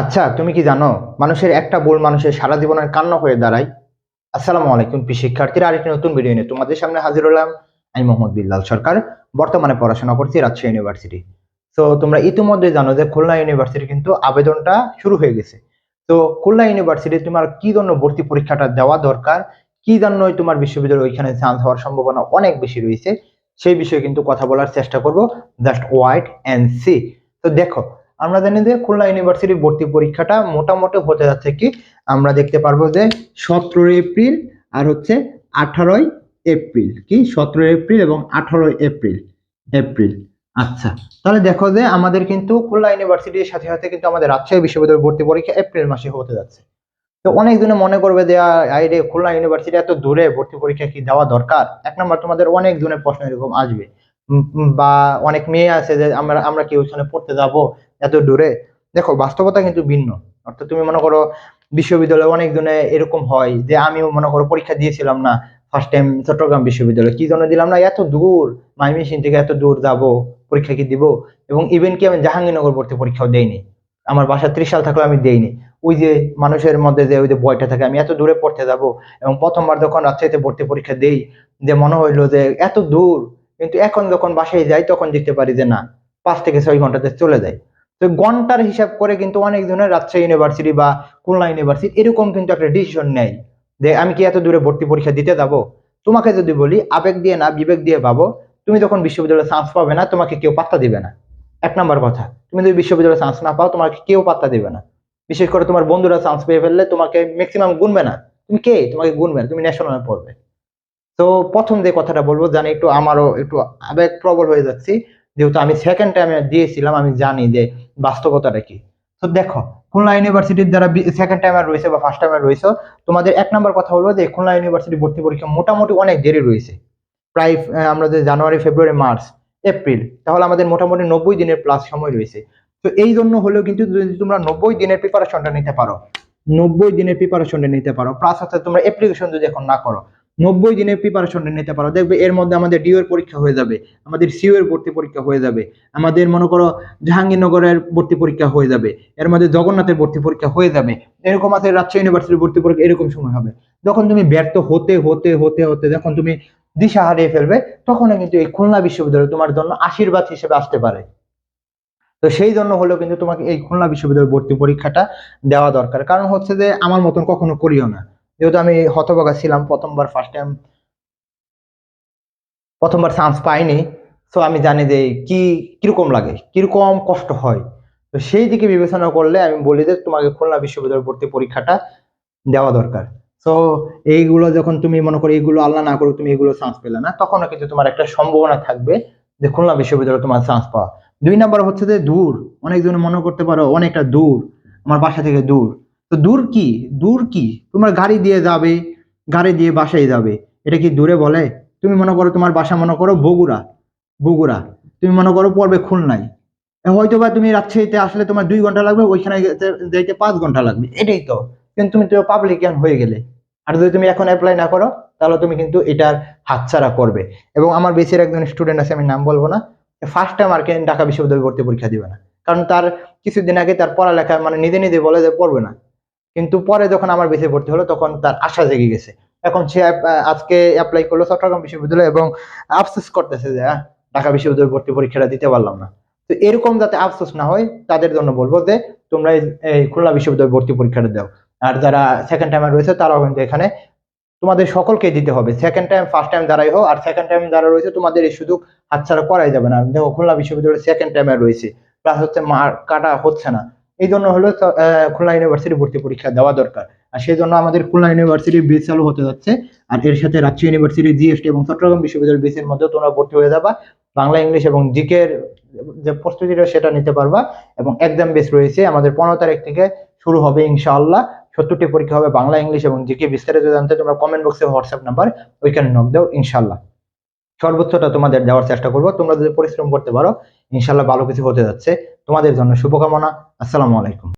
আচ্ছা তুমি কি জানো, মানুষের একটা ভুল মানুষের সারা জীবনের কান্না হয়ে দাঁড়ায়? আসসালামু আলাইকুম শিক্ষার্থীরা, আরেকটি নতুন ভিডিও নিয়ে তোমাদের সামনে হাজির হলাম। আমি মোহাম্মদ বিল্লাল সরকার, বর্তমানে পড়াশোনা করছি রাজশাহী ইউনিভার্সিটি তো তোমরা ইতিমধ্যে জানো যে খুলনা ইউনিভার্সিটি কিন্তু আবেদনটা শুরু হয়ে গেছে। তো খুলনা ইউনিভার্সিটি তোমার কি জন্য ভর্তি পরীক্ষাটা দেওয়া দরকার? কি জন্যই তোমার বিশ্ববিদ্যালয় ওইখানে চান্স হওয়ার সম্ভাবনা অনেক বেশি রয়েছে? সেই বিষয়ে কিন্তু কথা বলার চেষ্টা করব জাস্ট ওয়াইট অ্যান্ড সি তো দেখো আমরা জানি যে খুলনা ইউনিভার্সিটি ভর্তি পরীক্ষাটা মোটামুটি হতে যাচ্ছে কি? আমরা দেখতে পারব যে সতেরোই এপ্রিল আর হচ্ছে আঠারোই এপ্রিল। কি? সতেরোই এপ্রিল এবং আঠারোই এপ্রিল। এপ্রিল। আচ্ছা তাহলে দেখো যে আমাদের কিন্তু খুলনা ইউনিভার্সিটির সাথে সাথে কিন্তু আমাদের রাজশাহী বিশ্ববিদ্যালয় ভর্তি পরীক্ষা এপ্রিল মাসে হতে যাচ্ছে। তো অনেক জনে মনে করবে যে আইরে খুলনা ইউনিভার্সিটি এত দূরে ভর্তি পরীক্ষা কি দেওয়া দরকার? এক নম্বর, তোমাদের অনেক জনের প্রশ্ন এরকম আসবে। বা অনেক মেয়ে আছে যে, আমরা আমরা কি ওইখানে পড়তে যাব? এত দূরে? দেখো, বাস্তবতা কিন্তু ভিন্ন। অর্থাৎ তুমি মনে করো, বিশ্ববিদ্যালয়ে অনেক জনে এরকম হয় যে, আমিও মনে করো পরীক্ষা দিয়েছিলাম না ফার্স্ট টাইম চট্টগ্রাম বিশ্ববিদ্যালয়। কি জন্য দিলাম না? এত দূর মাইমিসিং থেকে এত দূর যাব, পরীক্ষা কি দিব? এবং ইভেন কি আমি জাহাঙ্গীরনগর ভর্তি পরীক্ষাও দেইনি। আমার বাসা ত্রিশ সাল থাকলেও আমি দেইনি। ওই যে মানুষের মধ্যে যে, ওই যে ভয়টা থাকে, আমি এত দূরে পড়তে যাব, এবং প্রথমবার যখন রাজশাহীতে ভর্তি পরীক্ষা দেই, যে মনে হইল যে, এত দূর, কিন্তু এখন যখন বাসায় যাই, তখন দেখতে পারি যে না, পাঁচ থেকে ছয় ঘন্টাতে চলে যায়। তো ঘণ্টার হিসাব করে কিন্তু অনেক জনের রাজশাহী ইউনিভার্সিটি বা খুলনা ইউনিভার্সিটি এরকম কিন্তু একটা ডিসিশন নেয় যে আমি কি এত দূরে ভর্তি পরীক্ষা দিতে যাব? তোমাকে যদি বলি আবেগ দিয়ে না, বিবেক দিয়ে ভাবো, তুমি যখন বিশ্ববিদ্যালয়ে চান্স পাবে না, তোমাকে কেউ পাত্তা দিবে না। এক নম্বর কথা, তুমি যদি বিশ্ববিদ্যালয়ে চান্স না পাও, তোমাকে কেউ পাত্তা দিবে না। বিশেষ করে তোমার বন্ধুরা চান্স পেয়ে ফেললে তোমাকে ম্যাক্সিমাম গুনবে না। তুমি কে? তোমাকে গুনবে না, তুমি ন্যাশনালে পড়বে। তো প্রথম যে কথাটা বলব, জানি একটু আমারও একটু আবেগ প্রবল হয়ে যাচ্ছি। যেহেতু আমি সেকেন্ড টাইমে দিয়েছিলাম, আমি জানি যে বাস্তবতাটা কি। তো দেখো, খুলনা ইউনিভার্সিটির যারা সেকেন্ড টাইমার রয়েছে বা ফার্স্ট টাইমার রয়েছে, তোমাদের এক নম্বর কথা হলো যে, খুলনা ইউনিভার্সিটি ভর্তি পরীক্ষা মোটামুটি অনেক দেরি রয়েছে। প্রায় আমরা যে জানুয়ারি, ফেব্রুয়ারি, মার্চ, এপ্রিল, তাহলে আমাদের মোটামুটি নব্বই দিনের প্লাস সময় রয়েছে। তো এই জন্য হলেও কিন্তু যদি তোমরা নব্বই দিনের প্রিপারেশনটা নিতে পারো, নব্বই দিনের প্রিপারেশনটা নিতে পারো প্লাস হচ্ছে তোমরা অ্যাপ্লিকেশন যদি এখন না করো নব্বই দিনের প্রিপারেশনটা নিতে পারো। দেখবে এর মধ্যে আমাদের ডিও এর পরীক্ষা হয়ে যাবে, আমাদের সিও এর ভর্তি পরীক্ষা হয়ে যাবে, আমাদের মনে করো জাহাঙ্গীরনগরের ভর্তি পরীক্ষা হয়ে যাবে, এর মধ্যে জগন্নাথের ভর্তি পরীক্ষা হয়ে যাবে, এরকম আছে রাজশাহী ইউনিভার্সিটির ভর্তি পরীক্ষা, এরকম সময় হবে। যখন তুমি ব্যর্থ হতে হতে হতে হতে যখন তুমি দিশা হারিয়ে ফেলবে তখন কিন্তু এই খুলনা বিশ্ববিদ্যালয় তোমার জন্য আশীর্বাদ হিসেবে আসতে পারে। তো সেই জন্য হলেও কিন্তু তোমাকে এই খুলনা বিশ্ববিদ্যালয় ভর্তি পরীক্ষাটা দেওয়া দরকার। কারণ হচ্ছে যে আমার মতন কখনো করিও না। যেহেতু আমি হতবাগা ছিলাম, প্রথমবার ফার্স্ট টাইম প্রথমবার চান্স পাইনি। সো আমি জানি যে কি, কীরকম লাগে, কীরকম কষ্ট হয়। তো সেই দিকে বিবেচনা করলে আমি বলি যে তোমাকে খুলনা বিশ্ববিদ্যালয় ভর্তি পরীক্ষাটা দেওয়া দরকার। তো এইগুলো যখন তুমি মনে করো এইগুলো আল্লাহ না করো তুমি এগুলো চান্স পেলে না, তখনও কিন্তু তোমার একটা সম্ভাবনা থাকবে যে খুলনা বিশ্ববিদ্যালয়ে তোমার চান্স পাওয়া। দুই নাম্বার হচ্ছে যে দূর, অনেকজন মনে করতে পারো অনেকটা দূর, আমার বাসা থেকে দূর। তো দূর কি? দূর কি? তোমার গাড়ি দিয়ে যাবে, গাড়ি দিয়ে বাসায় যাবে। এটা কি দূরে বলে? তুমি মনে করো তোমার বাসা মনে করো বগুড়া বগুড়া। তুমি মনে করো পড়বে খুলনায়। হয়তো বা তুমি রাজশাহীতে আসলে তোমার দুই ঘণ্টা লাগবে, ওইখানে যাইতে পাঁচ ঘণ্টা লাগবে। এটাই তো। কিন্তু তুমি তো পাবলিকান হয়ে গেলে। আর যদি তুমি এখন অ্যাপ্লাই না করো, তাহলে তুমি কিন্তু এটার হাতছাড়া করবে। এবং আমার বেশির একজন স্টুডেন্ট আছে, আমি নাম বলব না ফার্স্ট টাইম আর ঢাকা বিশ্ববিদ্যালয় ভর্তি পরীক্ষা দিবে না। কারণ তার কিছুদিন আগে তার পড়ালেখা মানে নিজে নিজে বলে যে পড়বে না। কিন্তু পরে যখন আমার বেশি ভর্তি হলো, তখন তার আশা জেগে গেছে। এখন সে আজকে অ্যাপ্লাই করল চট্টগ্রাম বিশ্ববিদ্যালয় এবং আফসোস করতেছে যে ঢাকা বিশ্ববিদ্যালয় ভর্তি পরীক্ষাটা দিতে পারলাম না। তো এরকম যাতে আফসোস না হয়, তাদের জন্য বলব যে, তোমরা এই- খুলনা বিশ্ববিদ্যালয় ভর্তি পরীক্ষাটা দাও। আর যারা সেকেন্ড টাইমে রয়েছে, তারাও কিন্তু এখানে তোমাদের সকলকে দিতে হবে। সেকেন্ড টাইম ফার্স্ট টাইম যারাই হোক, আর সেকেন্ড টাইম যারা রয়েছে, তোমাদের এই সুযোগ হাতছাড়া করাই যাবে না। দেখো, খুলনা বিশ্ববিদ্যালয় সেকেন্ড টাইমে রয়েছে। প্লাস হচ্ছে মার কাটা হচ্ছে না। এই জন্য হলো খুলনা ইউনিভার্সিটি ভর্তি পরীক্ষা দেওয়া দরকার। আর সেই জন্য আমাদের খুলনা ইউনিভার্সিটির বেস চালু হতে যাচ্ছে। আর এর সাথে রাজশাহী ইউনিভার্সিটি জিএসটি এবং চট্টগ্রাম বিশ্ববিদ্যালয়ের বেসের মধ্যে তোমরা ভর্তি হয়ে যাবা। বাংলা, ইংলিশ এবং জিকের যে প্রস্তুতিটা সেটা নিতে পারবা এবং এক্সাম বেস রয়েছে। আমাদের পনেরো তারিখ থেকে শুরু হবে ইনশাআল্লাহ। সত্তরটি পরীক্ষা হবে বাংলা, ইংলিশ এবং জিকে বিস্তারিত জানতে তোমরা কমেন্ট বক্সে হোয়াটসঅ্যাপ নাম্বার ওইখানে নক দাও ইনশাআল্লাহ। সর্বোচ্চটা তোমাদের দেওয়ার চেষ্টা করব। তোমরা যদি পরিশ্রম করতে পারো, ইনশাআল্লাহ ভালো কিছু হতে যাচ্ছে। তোমাদের জন্য শুভকামনা। আসসালামু আলাইকুম।